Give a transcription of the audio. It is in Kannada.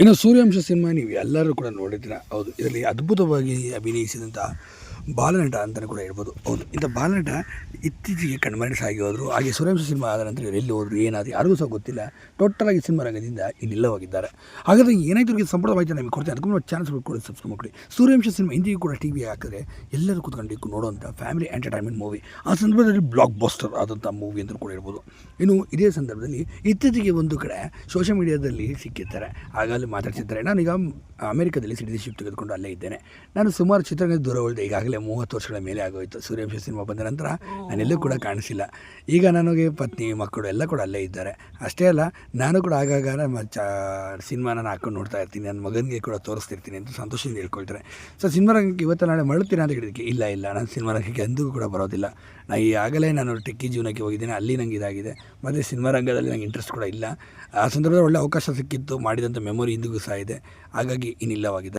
ಇನ್ನು ಸೂರ್ಯವಂಶ ಸಿನಿಮಾ ನೀವು ಎಲ್ಲರೂ ಕೂಡ ನೋಡಿದ್ದೀರ? ಹೌದು. ಇದರಲ್ಲಿ ಅದ್ಭುತವಾಗಿ ಅಭಿನಯಿಸಿದಂಥ ಬಾಲನಟ ಅಂತಲೂ ಕೂಡ ಹೇಳ್ಬೋದು. ಹೌದು. ಇಂಥ ಬಾಲನಟ ಇತ್ತೀಚೆಗೆ ಕಣ್ಮರಣಿಸ ಆಗಿ ಹೋದರು. ಹಾಗೆ ಸುರೇಶ್ ಸಿನಿಮಾ ಆದ ನಂತರ ಎಲ್ಲಿ ಹೋದರು ಏನಾದರೂ ಯಾರಿಗೂ ಸಹ ಗೊತ್ತಿಲ್ಲ. ಟೋಟಲಾಗಿ ಸಿನಿಮಾ ರಂಗದಿಂದ ಇನ್ನಿಲ್ಲವಾಗಿದ್ದಾರೆ ಹಾಗಾದರೆ ಏನಾಯ್ತು ಅವರಿಗೆ ಸಂಪೂರ್ಣ ಮಾಹಿತಿ ನಮಗೆ ಕೊಡ್ತೀನಿ. ಅದಕ್ಕೂ ಚಾನ್ಸ್ ಕೊಡಿ ಸಬ್ಸ್ಕ್ರೈಬ್ ಮಾಡಿ ಸೂರ್ಯವಂಶ ಸಿನಿಮಾ ಹಿಂದಿಗೂ ಕೂಡ ಟಿ ವಿ ಹಾಕಿದ್ರೆ ಎಲ್ಲರೂ ಕೂತ್ಕೊಂಡು ನೋಡುವಂಥ ಫ್ಯಾಮಿಲಿ ಎಂಟರ್ಟೈನ್ಮೆಂಟ್ ಮೂವಿ ಆ ಸಂದರ್ಭದಲ್ಲಿ ಬ್ಲಾಕ್ ಬಾಸ್ಟರ್ ಆದಂಥ ಮೂವಿ ಅಂತ ಕೂಡ ಹೇಳ್ಬೋದು. ಇನ್ನು ಇದೇ ಸಂದರ್ಭದಲ್ಲಿ ಇತ್ತೀಚೆಗೆ ಒಂದು ಕಡೆ ಸೋಷಿಯಲ್ ಮೀಡಿಯಾದಲ್ಲಿ ಸಿಕ್ಕಿರ್ತಾರೆ ಆಗಲೇ ಮಾತಾಡ್ತಿದ್ದಾರೆ. ನಾನೀಗ ಅಮೆರಿಕದಲ್ಲಿ ಸಿಟಿಜನ್ಶಿಪ್ ತೆಗೆದುಕೊಂಡು ಅಲ್ಲೇ ಇದ್ದೇನೆ. ನಾನು ಸುಮಾರು ಚಿತ್ರರಂಗದ ದೂರ ಉಳಿದೆ ಈಗಾಗಲೇ ಮೂವತ್ತು ವರ್ಷಗಳ ಮೇಲೆ ಆಗೋಯಿತು. ಸೂರ್ಯವಂಶ ಸಿನಿಮಾ ಬಂದ ನಂತರ ನಾನೆಲ್ಲೂ ಕೂಡ ಕಾಣಿಸಿಲ್ಲ. ಈಗ ನನಗೆ ಪತ್ನಿ, ಮಕ್ಕಳು ಎಲ್ಲ ಕೂಡ ಅಲ್ಲೇ ಇದ್ದಾರೆ. ಅಷ್ಟೇ ಅಲ್ಲ, ನಾನು ಕೂಡ ಆಗಾಗ ನಮ್ಮ ಚ ಸಿನಿಮಾ ನಾನು ಹಾಕೊಂಡು ನೋಡ್ತಾ ಇರ್ತೀನಿ. ನನ್ನ ಮಗನಿಗೆ ಕೂಡ ತೋರಿಸ್ತಿರ್ತೀನಿ ಅಂತ ಸಂತೋಷದಿಂದ ಹೇಳ್ಕೊಳ್ತಾರೆ. ಸೊ ಸಿನಿಮಾ ರಂಗಕ್ಕೆ ಇವತ್ತು ನಾಳೆ ಮರಳುತ್ತೀನಿ ಅಂತ ಹೇಳಿದಕ್ಕೆ ಇಲ್ಲ ಇಲ್ಲ, ನಾನು ಸಿನಿಮಾ ರಂಗಕ್ಕೆ ಎಂದಿಗೂ ಕೂಡ ಬರೋದಿಲ್ಲ. ನಾ ಈಗಾಗಲೇ ನಾನು ಟೆಕ್ಕಿ ಜೀವನಕ್ಕೆ ಹೋಗಿದ್ದೀನಿ, ಅಲ್ಲಿ ನಂಗೆ ಇದಾಗಿದೆ. ಮತ್ತು ಸಿನಿಮಾ ರಂಗದಲ್ಲಿ ನಂಗೆ ಇಂಟ್ರೆಸ್ಟ್ ಕೂಡ ಇಲ್ಲ. ಆ ಸಂದರ್ಭದಲ್ಲಿ ಒಳ್ಳೆ ಅವಕಾಶ ಸಿಕ್ಕಿತ್ತು, ಮಾಡಿದಂಥ ಮೆಮೊರಿ ಇಂದಿಗೂ ಸಹ ಇದೆ. ಹಾಗಾಗಿ ಇನ್ನಿಲ್ಲವಾಗಿದೆ